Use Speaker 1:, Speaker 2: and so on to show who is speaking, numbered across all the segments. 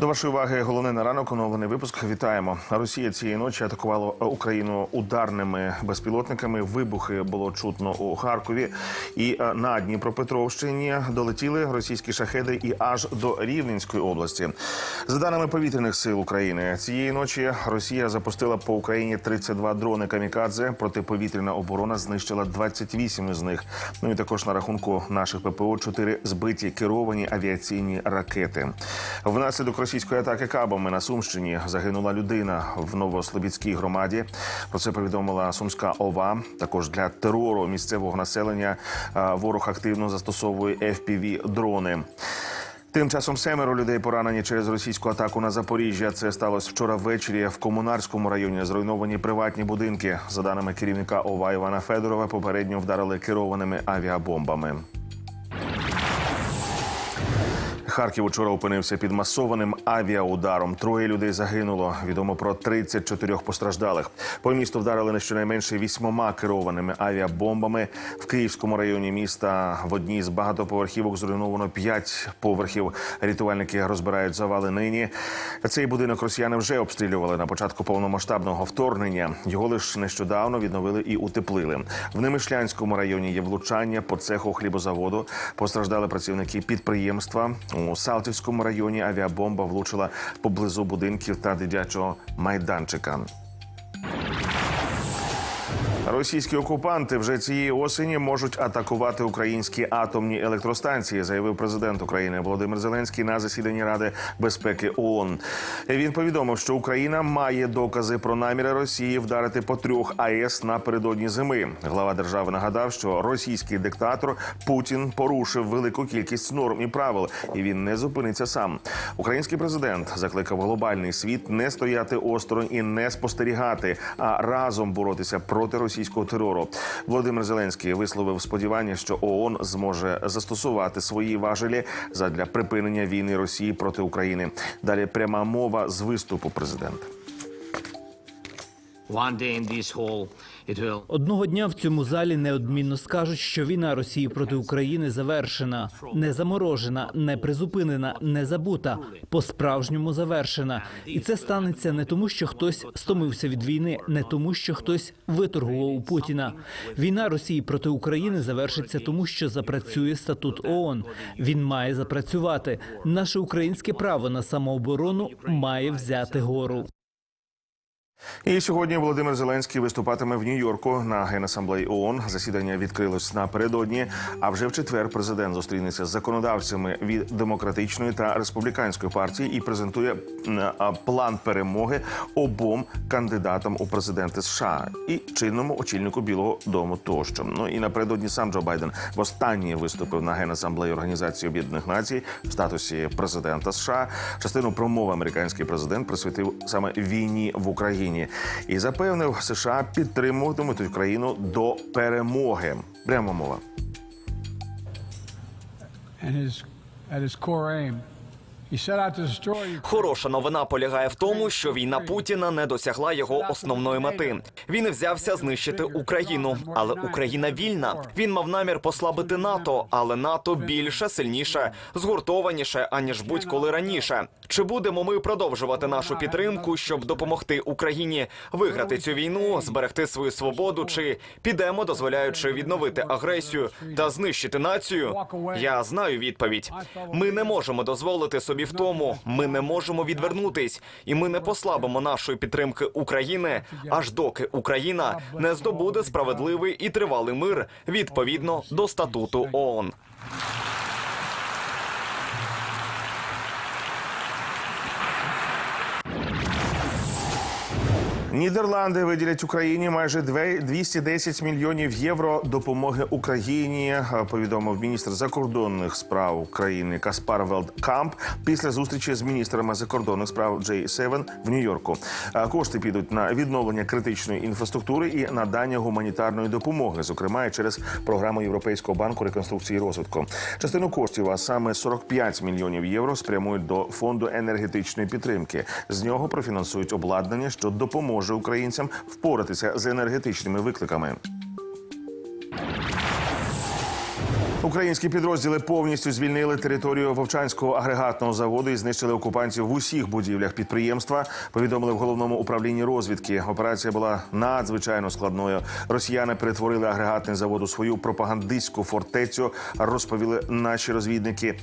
Speaker 1: До вашої уваги головне на ранок оновлений випуск. Вітаємо. Росія цієї ночі атакувала Україну ударними безпілотниками. Вибухи було чутно у Харкові і е, на Дніпропетровщині долетіли російські шахеди і аж до Рівненської області. За даними повітряних сил України, цієї ночі Росія запустила по Україні 32 дрони камікадзе. Протиповітряна оборона знищила 28 із них. Ну і також на рахунку наших ППО 4 збиті керовані авіаційні ракети. Внаслідок російської атаки кабами на Сумщині загинула людина в Новослобідській громаді. Про це повідомила Сумська ОВА. Також для терору місцевого населення ворог активно застосовує fpv дрони. Тим часом семеро людей поранені через російську атаку на Запоріжжя. Це сталося вчора ввечері в комунарському районі. Зруйновані приватні будинки. За даними керівника ОВА Івана Федорова, попередньо вдарили керованими авіабомбами. Харків учора опинився під масованим авіаударом. Троє людей загинуло. Відомо про 34 постраждалих. По місту вдарили не щонайменше вісьмома керованими авіабомбами. В Київському районі міста в одній з багатоповерхівок зруйновано п'ять поверхів. Рятувальники розбирають завали нині. Цей будинок росіяни вже обстрілювали на початку повномасштабного вторгнення. Його лише нещодавно відновили і утеплили. В Немишлянському районі є влучання по цеху хлібозаводу. Постраждали працівники підприємства. У Салтівському районі авіабомба влучила поблизу будинків та дитячого майданчика. Російські окупанти вже цієї осені можуть атакувати українські атомні електростанції, заявив президент України Володимир Зеленський на засіданні Ради безпеки ООН. Він повідомив, що Україна має докази про наміри Росії вдарити по трьох АЕС напередодні зими. Глава держави нагадав, що російський диктатор Путін порушив велику кількість норм і правил, і він не зупиниться сам. Український президент закликав глобальний світ не стояти осторонь і не спостерігати, а разом боротися проти російського терору. Володимир Зеленський висловив сподівання, що ООН зможе застосувати свої важелі задля припинення війни Росії проти України. Далі пряма мова з виступу президента.
Speaker 2: Одного дня в цьому залі неодмінно скажуть, що війна Росії проти України завершена, не заморожена, не призупинена, не забута, по-справжньому завершена. І це станеться не тому, що хтось стомився від війни, не тому, що хтось виторгував у Путіна. Війна Росії проти України завершиться тому, що запрацює статут ООН. Він має запрацювати. Наше українське право на самооборону має взяти гору.
Speaker 1: І сьогодні Володимир Зеленський виступатиме в Нью-Йорку на генасамблеї ООН. Засідання відкрилось напередодні. А вже в четвер президент зустрінеться з законодавцями від демократичної та республіканської партії і презентує план перемоги обом кандидатам у президенти США і чинному очільнику Білого Дому. Тощо ну і напередодні сам Джо Байден востаннє виступив на генасамблеї Організації Об'єднаних Націй в статусі президента США. Частину промови американський президент присвятив саме війні в Україні і запевнив, США підтримуватимуть Україну до перемоги. Прямо мова.
Speaker 3: and his at his core aim.
Speaker 4: Хороша новина полягає в тому, що війна Путіна не досягла його основної мети. Він взявся знищити Україну, але Україна вільна. Він мав намір послабити НАТО, але НАТО більше, сильніше, згуртованіше аніж будь-коли раніше. Чи будемо ми продовжувати нашу підтримку, щоб допомогти Україні виграти цю війну, зберегти свою свободу? Чи підемо, дозволяючи відновити агресію та знищити націю? Я знаю відповідь. Ми не можемо дозволити собі в тому. Ми не можемо відвернутись, і ми не послабимо нашої підтримки України, аж доки Україна не здобуде справедливий і тривалий мир відповідно до статуту ООН.
Speaker 1: Нідерланди виділять Україні майже две- 210 мільйонів євро допомоги Україні. е, Повідомив міністр закордонних справ України Каспар Велдкамп після зустрічі з міністрами закордонних справ Джей Севен в Нью-Йорку. Е, Кошти підуть на відновлення критичної інфраструктури і надання гуманітарної допомоги, зокрема і через програму Європейського банку реконструкції і розвитку. Частину коштів, а саме 45 мільйонів євро, спрямують до фонду енергетичної підтримки. З нього профінансують обладнання, що допоможе українцям впоратися з енергетичними викликами. Українські підрозділи повністю звільнили територію Вовчанського агрегатного заводу і знищили окупантів в усіх будівлях підприємства. Повідомили в головному управлінні розвідки. Операція була надзвичайно складною. Росіяни перетворили агрегатний завод у свою пропагандистську фортецю. Розповіли наші розвідники.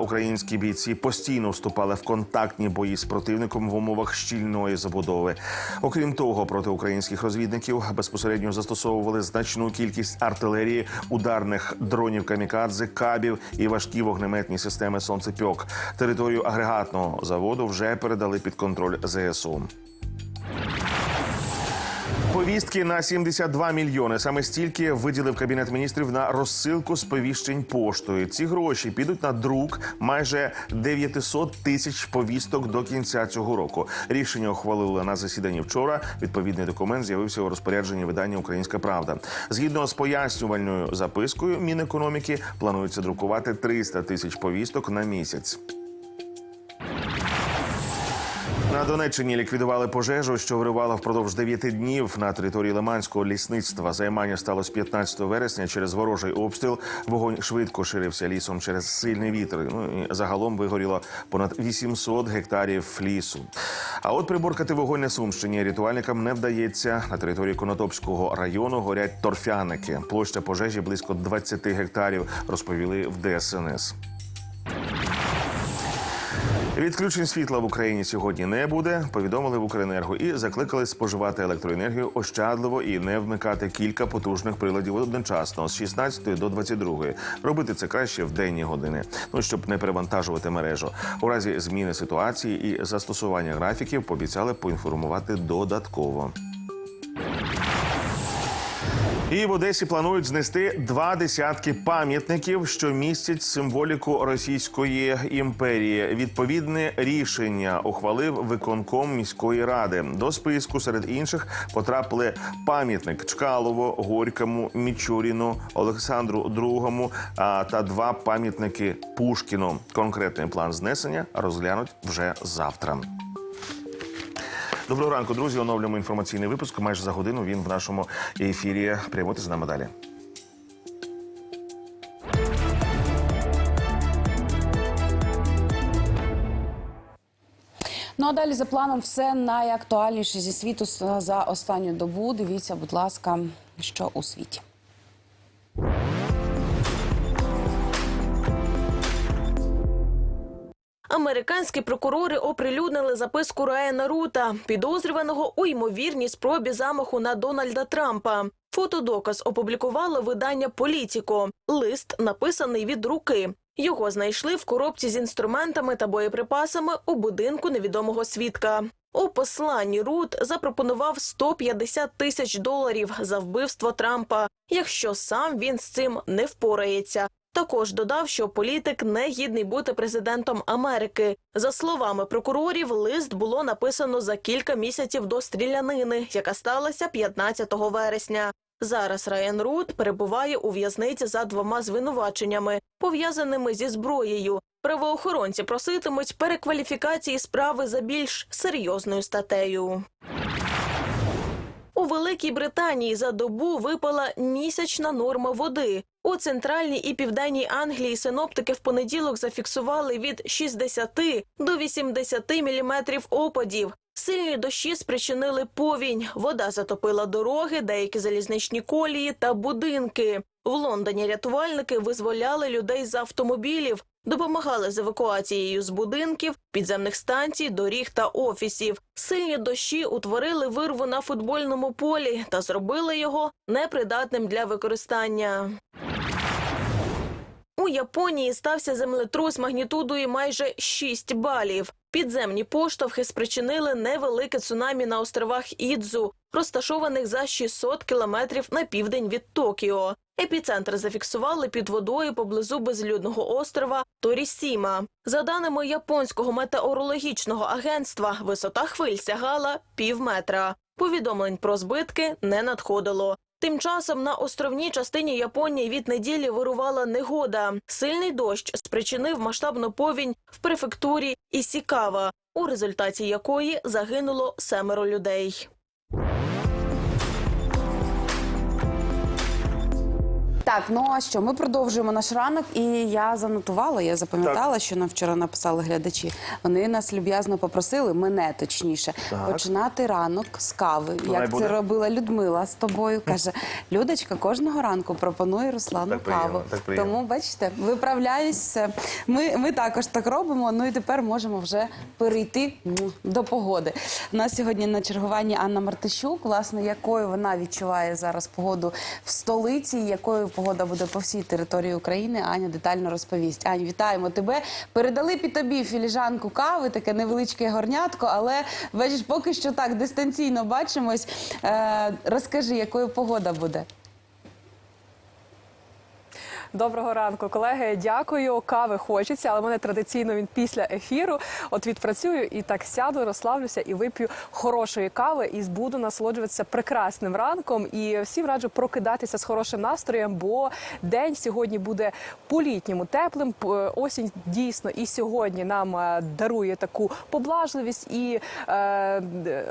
Speaker 1: Українські бійці постійно вступали в контактні бої з противником в умовах щільної забудови. Окрім того, проти українських розвідників безпосередньо застосовували значну кількість артилерії, ударних дронів камікадзе, кабів і важкі вогнеметні системи сонцепьок. Територію агрегатного заводу вже передали під контроль ЗСУ. Повістки на 72 мільйони. Саме стільки виділив кабінет міністрів на розсилку сповіщень поштою. Ці гроші підуть на друк майже 900 тисяч повісток до кінця цього року. Рішення ухвалили на засіданні вчора. Відповідний документ з'явився у розпорядженні видання Українська Правда. Згідно з пояснювальною запискою Мінекономіки планується друкувати 300 тисяч повісток на місяць. На Донеччині ліквідували пожежу, що виривала впродовж 9 днів на території Лиманського лісництва. Займання сталося 15 вересня через ворожий обстріл. Вогонь швидко ширився лісом через сильний вітер. Ну і загалом вигоріло понад 800 гектарів лісу. А от приборкати вогонь на Сумщині рятувальникам не вдається. На території Конотопського району горять торфяники. Площа пожежі близько 20 гектарів. Розповіли в ДСНС. Відключень світла в Україні сьогодні не буде. Повідомили в Укренерго і закликали споживати електроенергію ощадливо і не вмикати кілька потужних приладів одночасно з 16 до 22. Робити це краще в денні години. Ну щоб не перевантажувати мережу. У разі зміни ситуації і застосування графіків пообіцяли поінформувати додатково. І в Одесі планують знести два десятки пам'ятників, що містять символіку Російської імперії. Відповідне рішення ухвалив виконком міської ради. До списку серед інших потрапили пам'ятник Чкалово, Горькому, Мічуріну, Олександру II та два пам'ятники Пушкіну. Конкретний план знесення розглянуть вже завтра. Доброго ранку, друзі. Оновлюємо інформаційний випуск. Майже за годину він в нашому ефірі. Прямуйте з нами далі.
Speaker 5: Ну а далі за планом все найактуальніше зі світу за останню добу. Дивіться, будь ласка, що у світі.
Speaker 6: Американські прокурори оприлюднили записку Райана Рута, підозрюваного у ймовірній спробі замаху на Дональда Трампа. Фотодоказ опублікувало видання Політіко. Лист написаний від руки. Його знайшли в коробці з інструментами та боєприпасами у будинку невідомого свідка. У посланні Рут запропонував 150 тисяч доларів за вбивство Трампа, якщо сам він з цим не впорається. Також додав, що політик не гідний бути президентом Америки. За словами прокурорів, лист було написано за кілька місяців до стрілянини, яка сталася 15 вересня. Зараз Райан Рут перебуває у в'язниці за двома звинуваченнями, пов'язаними зі зброєю. Правоохоронці проситимуть перекваліфікації справи за більш серйозною статтею. У Великій Британії за добу випала місячна норма води. У центральній і південній Англії синоптики в понеділок зафіксували від 60 до 80 міліметрів опадів. Сильні дощі спричинили повінь. Вода затопила дороги, деякі залізничні колії та будинки. В Лондоні рятувальники визволяли людей з автомобілів, допомагали з евакуацією з будинків, підземних станцій, доріг та офісів. Сильні дощі утворили вирву на футбольному полі та зробили його непридатним для використання. У Японії стався землетрус магнітудою майже 6 балів. Підземні поштовхи спричинили невелике цунамі на островах Ідзу, розташованих за 600 кілометрів на південь від Токіо. Епіцентр зафіксували під водою поблизу безлюдного острова Торісіма. За даними японського метеорологічного агентства, висота хвиль сягала пів метра. Повідомлень про збитки не надходило. Тим часом на островній частині Японії від неділі вирувала негода. Сильний дощ спричинив масштабну повінь в префектурі Ісікава, у результаті якої загинуло семеро людей.
Speaker 5: Так, ну а що? Ми продовжуємо наш ранок, і я занотувала, я запам'ятала, що нам вчора написали глядачі. Вони нас люб'язно попросили, мене точніше, починати ранок з кави. Як
Speaker 1: буде.
Speaker 5: це робила Людмила з тобою. Каже, Людочка кожного ранку пропонує Руслану
Speaker 1: Так приємно,
Speaker 5: каву.
Speaker 1: так приємно.
Speaker 5: Тому бачите, виправляюсь все. Ми, ми також так робимо. Ну і тепер можемо вже перейти м, до погоди. У нас сьогодні на чергуванні Анна Мартищук, власне, якою вона відчуває зараз погоду в столиці, якою погода буде по всій території України. Аня детально розповість. Ань, вітаємо тебе. Передали під тобі філіжанку кави, таке невеличке горнятко, але бачиш, поки що так дистанційно бачимось. Е, розкажи, якою погода буде.
Speaker 7: Доброго ранку, колеги. Дякую. Кави хочеться, але мене традиційно він після ефіру. От відпрацюю і так сяду, розслаблюся і вип'ю хорошої кави і буду насолоджуватися прекрасним ранком. І всім раджу прокидатися з хорошим настроєм, бо день сьогодні буде по-літньому теплим. Осінь дійсно і сьогодні нам е, дарує таку поблажливість і е,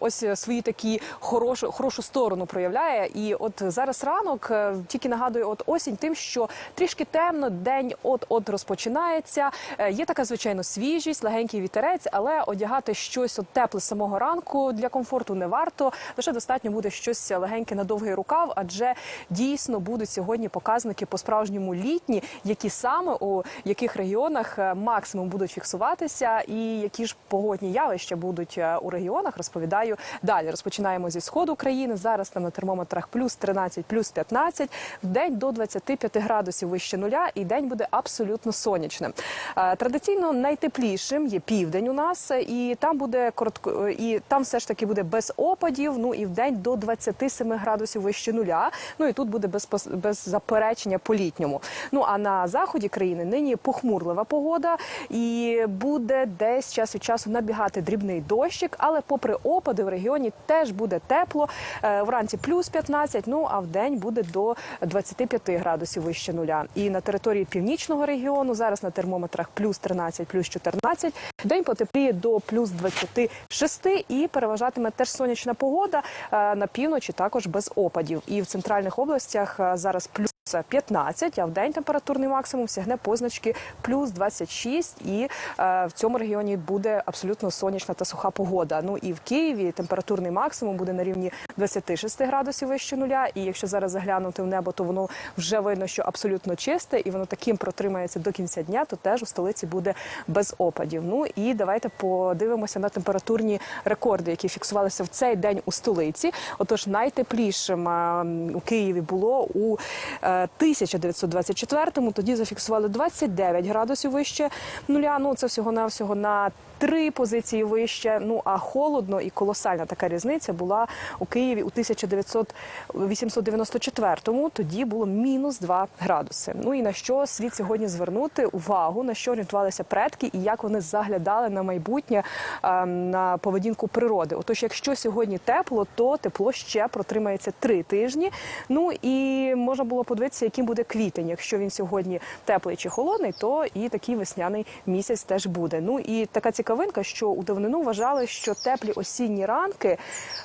Speaker 7: ось свої такі хорошу, хорошу сторону проявляє. І от зараз ранок е, тільки нагадує, от осінь тим, що трішки темно, день от-от розпочинається. Е, Є така звичайно свіжість, легенький вітерець, але одягати щось от тепле самого ранку для комфорту не варто. Лише достатньо буде щось легеньке на довгий рукав, адже дійсно будуть сьогодні показники по справжньому літні, які саме у яких регіонах е, максимум будуть фіксуватися, і які ж погодні явища будуть е, у регіонах. Розповідаю далі. Розпочинаємо зі сходу України. Зараз там на термометрах плюс 13, плюс 15, в день до 25 градусів вище нуля, і день буде абсолютно сонячним. Е, Традиційно найтеплішим є південь у нас, і там буде коротко, е, і там все ж таки буде без опадів. Ну і в день до 27 градусів вище нуля. Ну і тут буде без без заперечення по літньому. Ну а на заході країни нині похмурлива погода, і буде десь час від часу набігати дрібний дощик. Але попри опади в регіоні теж буде тепло. Е, Вранці плюс 15, ну а в день буде до 25 градусів вище нуля. І на території північного регіону зараз на термометрах плюс 13, плюс 14. День потепліє до плюс 26 і переважатиме теж сонячна погода е, на півночі, також без опадів. І в центральних областях е, зараз плюс 15, а в день температурний максимум сягне позначки плюс 26, і е, в цьому регіоні буде абсолютно сонячна та суха погода. Ну і в Києві температурний максимум буде на рівні 26 градусів вище нуля. І якщо зараз заглянути в небо, то воно вже видно, що абсолютно чисте, і воно таким протримається до кінця дня, то теж у столиці буде без опадів. Ну і давайте подивимося на температурні рекорди, які фіксувалися в цей день у столиці. Отож, найтеплішим а, у Києві було у е, 1924-му. Тоді зафіксували 29 градусів вище нуля. Ну це всього навсього на три позиції вище. Ну а холодно і колосальна така різниця була у Києві у 1894-му. Тоді було мінус 2 градуси. Ну і на що слід сьогодні звернути увагу, на що орієнтувалися предки і як вони заглядали на майбутнє е, на поведінку природи. Отож, якщо сьогодні тепло, то тепло ще протримається три тижні. Ну і можна було подивитися, яким буде квітень. Якщо він сьогодні теплий чи холодний, то і такий весняний місяць теж буде. Ну і така цікавинка, що у давнину вважали, що теплі осінні ранки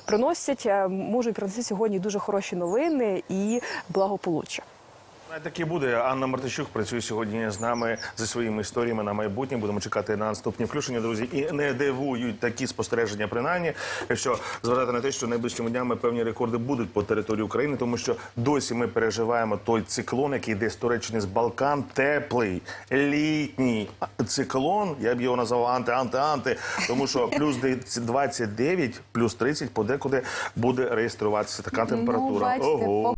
Speaker 7: приносять, е, можуть принести сьогодні дуже хороші новини і благополуччя.
Speaker 1: Так і буде. Анна Мартищук працює сьогодні з нами зі своїми історіями на майбутнє. Будемо чекати на наступні включення, друзі. І не дивують такі спостереження, принаймні, якщо зважати на те, що найближчими днями певні рекорди будуть по території України, тому що досі ми переживаємо той циклон, який йде з Туреччини з Балкан, теплий, літній циклон. Я б його назвав анти-анти-анти, тому що плюс 29, плюс 30 подекуди буде реєструватися така температура.
Speaker 5: Ну, бачите,
Speaker 1: Ого.